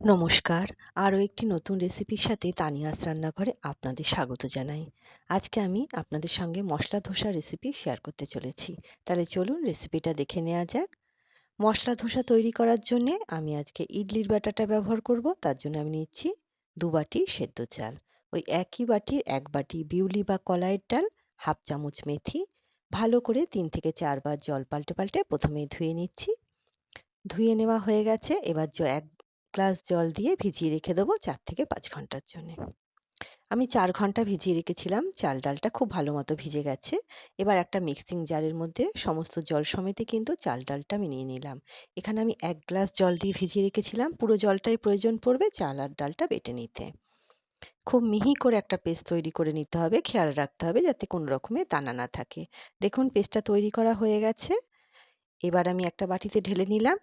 নমস্কার। আরও একটি নতুন রেসিপির সাথে তানিয়াস রান্নাঘরে আপনাদের স্বাগত জানাই। আজকে আমি আপনাদের সঙ্গে মশলা ধোসা রেসিপি শেয়ার করতে চলেছি। তাহলে চলুন রেসিপিটা দেখে নেওয়া যাক। মশলা ধোসা তৈরি করার জন্যে আমি আজকে ইডলির বাটাটা ব্যবহার করব। তার জন্য আমি নিচ্ছি দু বাটি সেদ্ধ চাল। ওই একই বাটির এক বাটি বিউলি বা কলাইয়ের ডাল, হাফ চামচ মেথি। ভালো করে তিন থেকে চারবার জল পাল্টে পাল্টে প্রথমেই ধুয়ে নিচ্ছি। ধুয়ে নেওয়া হয়ে গেছে। এবার এক গ্লাস জল দিয়ে ভিজিয়ে রেখে দেবো চার থেকে পাঁচ ঘণ্টার জন্যে। আমি চার ঘণ্টা ভিজিয়ে রেখেছিলাম, চাল ডালটা খুব ভালো মতো ভিজে গেছে। এবার একটা মিক্সিং জারের মধ্যে সমস্ত জল সমেতে কিন্তু চাল ডালটা আমি নিয়ে নিলাম। এখানে আমি এক গ্লাস জল দিয়ে ভিজিয়ে রেখেছিলাম, পুরো জলটাই প্রয়োজন পড়বে চাল আর ডালটা বেটে নিতে। খুব মিহি করে একটা পেস্ট তৈরি করে নিতে হবে, খেয়াল রাখতে হবে যাতে কোনো রকমের দানা না থাকে। দেখুন, পেস্টটা তৈরি করা হয়ে গেছে। এবার আমি একটা বাটিতে ঢেলে নিলাম।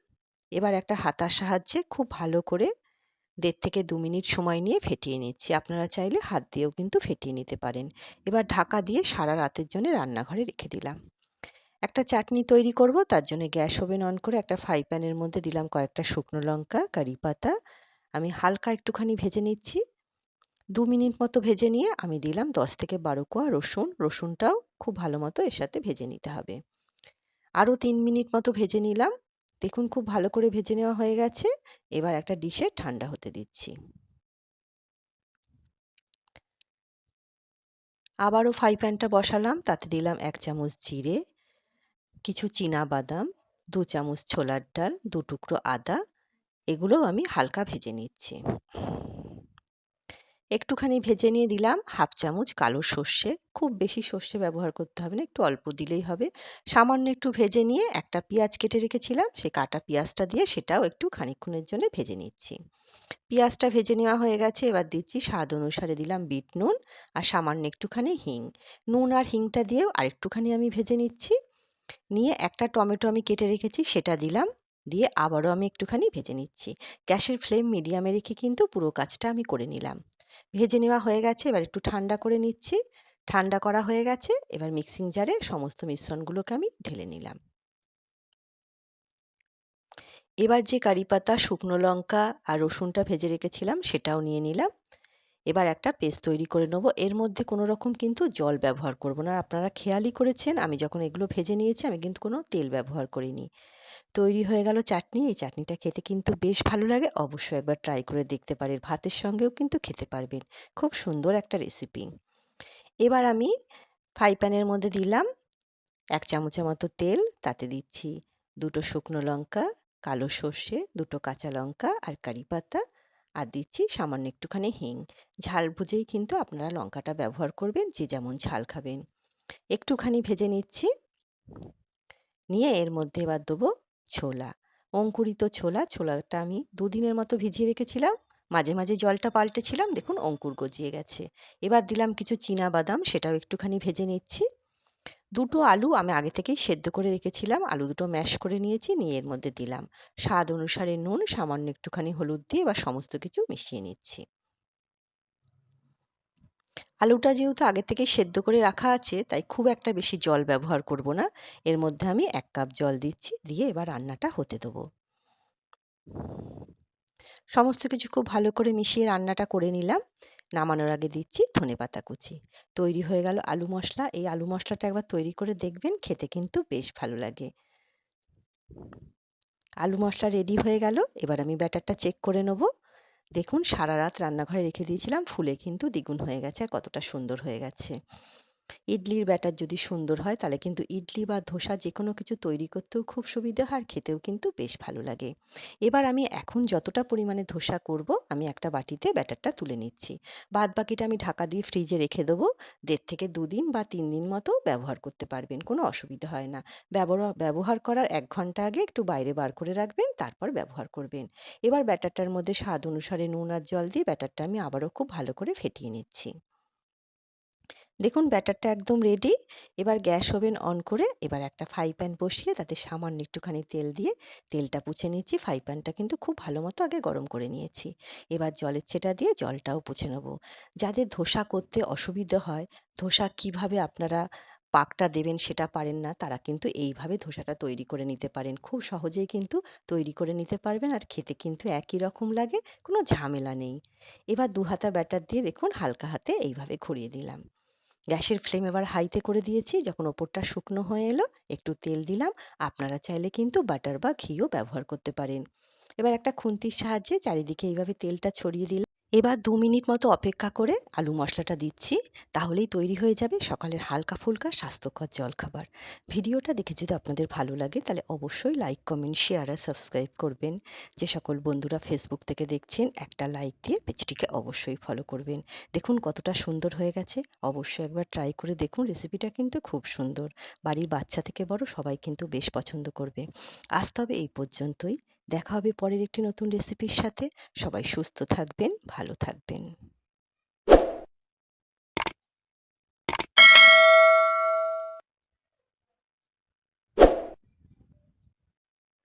এবার একটা হাতার সাহায্যে খুব ভালো করে দেড় থেকে দু মিনিট সময় নিয়ে ফেটিয়ে নিচ্ছি। আপনারা চাইলে হাত দিয়েও কিন্তু ফেটিয়ে নিতে পারেন। এবার ঢাকা দিয়ে সারা রাতের জন্য রান্নাঘরে রেখে দিলাম। একটা চাটনি তৈরি করব, তার জন্য গ্যাস ওভেন অন করে একটা ফ্রাই প্যানের মধ্যে দিলাম কয়েকটা শুকনো লঙ্কা, কারি পাতা। আমি হালকা একটুখানি ভেজে নিচ্ছি। দু মিনিট মতো ভেজে নিয়ে আমি দিলাম দশ থেকে বারো কোয়া রসুন। রসুনটাও খুব ভালো মতো এর সাথে ভেজে নিতে হবে। আরও তিন মিনিট মতো ভেজে নিলাম। দেখুন খুব ভালো করে ভেজে নেওয়া হয়ে গেছে। এবার একটা ডিশে ঠান্ডা হতে দিচ্ছি। আবারও ফ্রাই প্যানটা বসালাম, তাতে দিলাম এক চামচ জিরে, কিছু চীনা বাদাম, দু চামচ ছোলার ডাল, দু টুকরো আদা, এগুলোও আমি হালকা ভেজে নিচ্ছি। একটুখানি ভেজে নিয়ে দিলাম হাফ চামচ কালো সর্ষে। খুব বেশি সর্ষে ব্যবহার করতে হবে না, একটু অল্প দিলেই হবে। সামান্য একটু ভেজে নিয়ে একটা পেঁয়াজ কেটে রেখেছিলাম সেই কাটা পেঁয়াজটা দিয়ে সেটাও একটু খানিক্ষণের জন্য ভেজে নিচ্ছি। পেঁয়াজটা ভেজে নেওয়া হয়ে গেছে, এবার দিচ্ছি স্বাদ অনুসারে দিলাম বিট নুন আর সামান্য একটুখানি হিং। নুন আর হিংটা দিয়েও আরেকটুখানি আমি ভেজে নিচ্ছি। নিয়ে একটা টমেটো আমি কেটে রেখেছি, সেটা দিলাম। দিয়ে আবারও আমি একটুখানি ভেজে নিচ্ছি। গ্যাসের ফ্লেম মিডিয়ামে রেখে কিন্তু পুরো কাজটা আমি করে নিলাম। ভেজে নেওয়া হয়ে গেছে, এবার একটু ঠান্ডা করে নিচ্ছি। ঠান্ডা করা হয়ে গেছে, এবার মিক্সিং জারে সমস্ত মিশ্রণগুলোকে আমি ঢেলে নিলাম। এবার যে কারি পাতা, শুকনো লঙ্কা আর রসুনটা ভেজে রেখেছিলাম, সেটাও নিয়ে নিলাম। এবার একটা পেস্ট তৈরি করে নেব। এর মধ্যে কোনো রকম কিন্তু জল ব্যবহার করব না। আপনারা খেয়ালই করেছেন, আমি যখন এগুলো ভেজে নিয়েছি, আমি কিন্তু কোনো তেল ব্যবহার করিনি। তৈরি হয়ে গেল চাটনি। এই চাটনিটা খেতে কিন্তু বেশ ভালো লাগে। অবশ্যই একবার ট্রাই করে দেখতে পারেন। ভাতের সঙ্গেও কিন্তু খেতে পারবেন। খুব সুন্দর একটা রেসিপি। এবার আমি ফ্রাই প্যানের মধ্যে দিলাম এক চামচের মতো তেল, তাতে দিচ্ছি দুটো শুকনো লঙ্কা, কালো সর্ষে, দুটো কাঁচা লঙ্কা আর কারি পাতা আর দিচ্ছি সামান্য একটুখানি হিং। ঝাল বুঝেই কিন্তু আপনারা লঙ্কাটা ব্যবহার করবেন, যে যেমন ঝাল খাবেন। একটুখানি ভেজে নিচ্ছি। নিয়ে এর মধ্যে এবার দেবো ছোলা। অঙ্কুরিত ছোলা, ছোলাটা আমি দুদিনের মতো ভিজিয়ে রেখেছিলাম। মাঝে মাঝে জলটা পাল্টেছিলাম, দেখুন অঙ্কুর গজিয়ে গেছে। এবার দিলাম কিছু চীনা বাদাম, সেটাও একটুখানি ভেজে নিচ্ছি। দুটো আলু আমি আগে থেকেই সেদ্ধ করে রেখেছিলাম। আলু দুটো ম্যাশ করে নিয়েছি, নিয়ে এর মধ্যে দিলাম। স্বাদ অনুসারে নুন, সামান্য একটুখানি হলুদ দিয়ে বা সমস্ত কিছু মিশিয়ে নিচ্ছি। আলুটা যেহেতু আগে থেকে সেদ্ধ করে রাখা আছে, তাই খুব একটা বেশি জল ব্যবহার করব না। এর মধ্যে আমি এক কাপ জল দিচ্ছি, দিয়ে এবার রান্নাটা হতে দেবো। সমস্ত কিছু খুব ভালো করে মিশিয়ে রান্নাটা করে নিলাম। নামানোর আগে দিচ্ছি ধনে পাতা কুচি। তৈরি হয়ে গেল আলু মশলা। এই আলু মশলাটা একবার তৈরি করে দেখবেন, খেতে কিন্তু বেশ ভালো লাগে। আলু মশলা রেডি হয়ে গেল। এবার আমি ব্যাটারটা চেক করে নেব। দেখুন, সারা রাত রান্নাঘরে রেখে দিয়েছিলাম। ফুলে কিন্তু দ্বিগুণ হয়ে গেছে আর কতটা সুন্দর হয়ে গেছে। ইডলির ব্যাটার যদি সুন্দর হয়, তাহলে কিন্তু ইডলি বা ধোসা যে কোনো কিছু তৈরি করতেও খুব সুবিধে হয় আর খেতেও কিন্তু বেশ ভালো লাগে। এবার আমি এখন যতটা পরিমাণে ধোসা করব, আমি একটা বাটিতে ব্যাটারটা তুলে নিচ্ছি। বাদ বাকিটা আমি ঢাকা দিয়ে ফ্রিজে রেখে দেবো। দেড় থেকে দুদিন বা তিন দিন মতো ব্যবহার করতে পারবেন, কোনো অসুবিধা হয় না। ব্যবহার ব্যবহার করার এক ঘণ্টা আগে একটু বাইরে বার করে রাখবেন, তারপর ব্যবহার করবেন। এবার ব্যাটারটার মধ্যে স্বাদ অনুসারে নুন আর জল দিয়ে ব্যাটারটা আমি আবারও খুব ভালো করে ফেটিয়ে নিচ্ছি। দেখুন ব্যাটারটা একদম রেডি এবার গ্যাস ওভেন অন করে এবার একটা ফ্রাই প্যান বসিয়ে তাতে সামান্য একটুখানি তেল দিয়ে তেলটা পুছে নিচ্ছি। ফ্রাই প্যানটা কিন্তু খুব ভালো মতো আগে গরম করে নিয়েছি। এবার জলের ছেটা দিয়ে জলটাও পুছে নেব। যাদের ধোসা করতে অসুবিধা হয়, ধোসা কীভাবে আপনারা পাকটা দেবেন সেটা পারেন না, তারা কিন্তু এইভাবে ধোসাটা তৈরি করে নিতে পারেন। খুব সহজেই কিন্তু তৈরি করে নিতে পারবেন আর খেতে কিন্তু একই রকম লাগে, কোনো ঝামেলা নেই। এবার দু হাতা ব্যাটার দিয়ে দেখুন হালকা হাতে এইভাবে ঘুরিয়ে দিলাম। গ্যাসের ফ্লেম এবার হাইতে করে দিয়েছি। যখন ওপরটা শুকনো হয়ে এলো, একটু তেল দিলাম। আপনারা চাইলে কিন্তু বাটার বা ঘিও ব্যবহার করতে পারেন। এবার একটা খুন্তির সাহায্যে চারিদিকে এইভাবে তেলটা ছড়িয়ে দিলাম। এবার দু মিনিট মতো অপেক্ষা করে আলু মশলাটা দিচ্ছি, তাহলেই তৈরি হয়ে যাবে সকালের হালকা ফুলকা স্বাস্থ্যকর জলখাবার। ভিডিওটা দেখে যদি আপনাদের ভালো লাগে, তাহলে অবশ্যই লাইক, কমেন্ট, শেয়ার আর সাবস্ক্রাইব করবেন। যে সকল বন্ধুরা ফেসবুক থেকে দেখছেন, একটা লাইক দিয়ে পেজটিকে অবশ্যই ফলো করবেন। দেখুন কতটা সুন্দর হয়ে গেছে। অবশ্যই একবার ট্রাই করে দেখুন রেসিপিটা কিন্তু খুব সুন্দর। বাড়ির বাচ্চা থেকে বড় সবাই কিন্তু বেশ পছন্দ করবে। আজ তবে এই পর্যন্তই। দেখা হবে পরের একটি নতুন রেসিপির সাথে। সবাই সুস্থ থাকবেন ভালো থাকবেন।